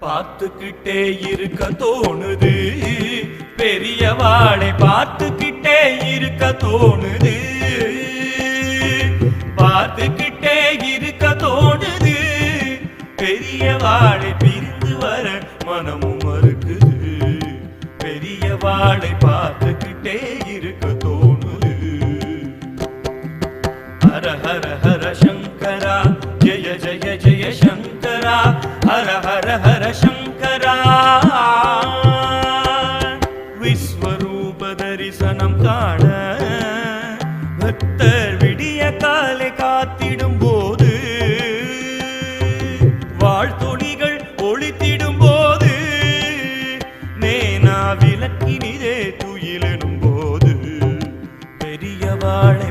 பார்த்துக்கிட்டே இருக்க தோணுது. பெரியவாளை பார்த்துக்கிட்டே இருக்க தோணுது. பார்த்துக்கிட்டே இருக்க தோணுது. பெரியவாளை பிரிந்து வர மனமும் மறுக்குது. பெரியவாளை பார்த்துக்கிட்டே இருக்க தோணுது. ஹர ஹர ஹர சங்கரா ஜெய ஹர ஹர ஹர சங்கரா விஸ்வரூப தரிசனம் காண பக்தர் விடிய காலை காத்திடும் போது வாழ்த்துணிகள் ஒழித்திடும் போது நேனா விளக்கினிதே துயிலிடும் போது பெரிய வாழை